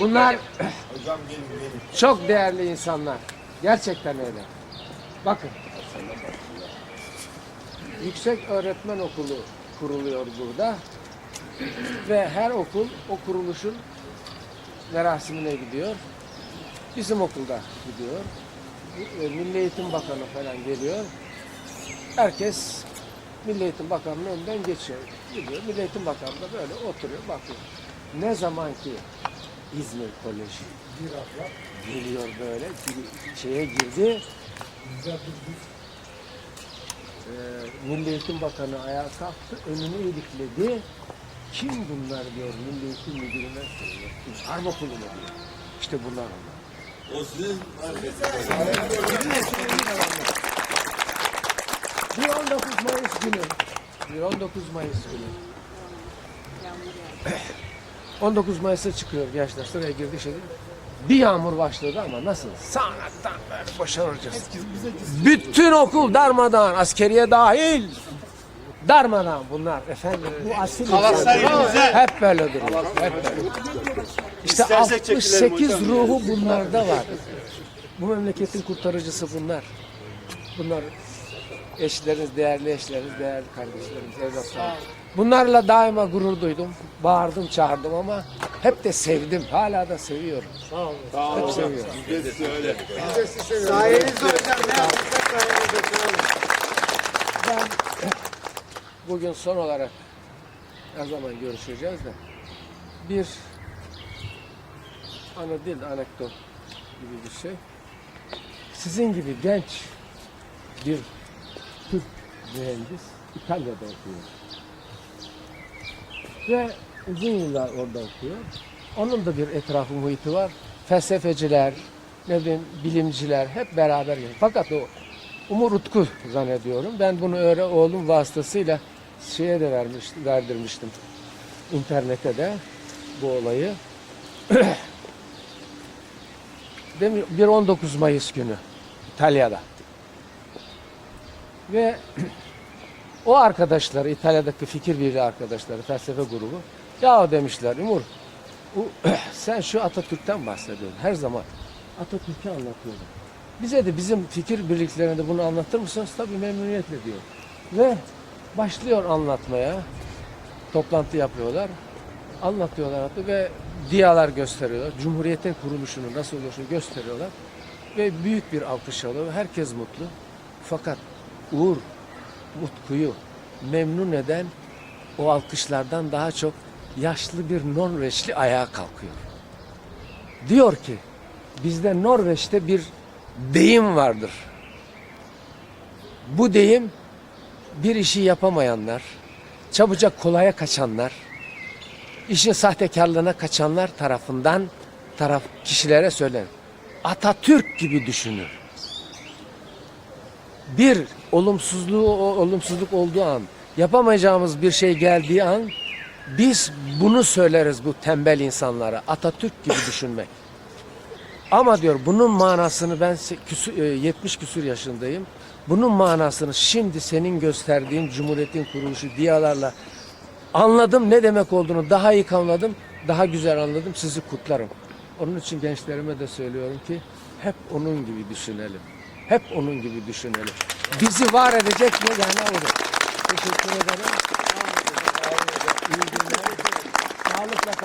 Bunlar çok değerli insanlar. Gerçekten öyle. Bakın. Yüksek Öğretmen Okulu kuruluyor burada. Ve her okul o kuruluşun merasimine gidiyor. Bizim okulda gidiyor. E, Milli Eğitim Bakanı falan geliyor. Herkes Milli Eğitim Bakanı'nın önünden geçiyor. Gidiyor. Milli Eğitim Bakanı da böyle oturuyor bakıyor. Ne zaman ki İzmir Koleji geliyor böyle şeye girdi. Ee, Milli Eğitim Bakanı ayağa kalktı, önünü ilikledi. Kim bunlar diyor Milli Eğitim Müdürü'ne soruyor. Kim? Harp okulu mu diyor. İşte bunlar onlar. O sizin Bir 19 Mayıs günü. Bir 19 Mayıs günü. 19 Mayıs'a çıkıyor gençler. Sıraya girdi şey. Bir yağmur başladı ama nasıl? Sağanaktan böyle boşanıracağız. Bütün okul darmadan, askeriye dahil. Darmadan bunlar efendim. Bu asil Hep böyle duruyor. Hep böyle. İşte İstersek çekilelim 68 hocam. ruhu bunlarda var. Bu memleketin kurtarıcısı bunlar. Bunlar eşleriniz, değerli eşleriniz, değerli kardeşlerimiz, evlatlarımız. Bunlarla daima gurur duydum. Bağırdım, çağırdım ama hep de sevdim. Hala da seviyorum. Hep seviyorum. öyle. Sayenizde hocam ne yapacak sayenizde Ben bugün son olarak her zaman görüşeceğiz de bir anı değil de anekdot gibi bir şey. Sizin gibi genç bir Türk mühendis İtalya'da okuyor. Ve uzun yıllar orada okuyor. Onun da bir etrafı muhiti var. Felsefeciler, ne bileyim bilimciler hep beraber geliyor. Fakat o Umur Utku zannediyorum. Ben bunu öyle oğlum vasıtasıyla şeye de vermiş, verdirmiştim. İnternete de bu olayı. Demi- bir 19 Mayıs günü İtalya'da. Ve o arkadaşları, İtalya'daki fikir birliği arkadaşları, felsefe grubu, ya demişler Umur, sen şu Atatürk'ten bahsediyorsun her zaman. Atatürk'ü anlatıyordun. Bize de bizim fikir birliklerinde bunu anlatır mısınız? Tabii memnuniyetle diyor. Ve başlıyor anlatmaya. Toplantı yapıyorlar. Anlatıyorlar hatta ve diyalar gösteriyorlar. Cumhuriyetin kuruluşunu nasıl oluşunu gösteriyorlar. Ve büyük bir alkış alıyor. Herkes mutlu. Fakat Uğur Mutku'yu memnun eden o alkışlardan daha çok yaşlı bir Norveçli ayağa kalkıyor. Diyor ki bizde Norveç'te bir deyim vardır. Bu deyim bir işi yapamayanlar, çabucak kolaya kaçanlar, işin sahtekarlığına kaçanlar tarafından taraf kişilere söylenir. Atatürk gibi düşünür. Bir olumsuzluğu olumsuzluk olduğu an, yapamayacağımız bir şey geldiği an biz bunu söyleriz bu tembel insanlara. Atatürk gibi düşünmek. Ama diyor bunun manasını ben se- küsü- e, 70 küsür yaşındayım. Bunun manasını şimdi senin gösterdiğin Cumhuriyet'in kuruluşu diyalarla anladım ne demek olduğunu daha iyi anladım. Daha güzel anladım. Sizi kutlarım. Onun için gençlerime de söylüyorum ki hep onun gibi düşünelim. Hep onun gibi düşünelim. Bizi var edecek ne yani odur. Teşekkür ederim. İyi günler. Sağlıkla kalın.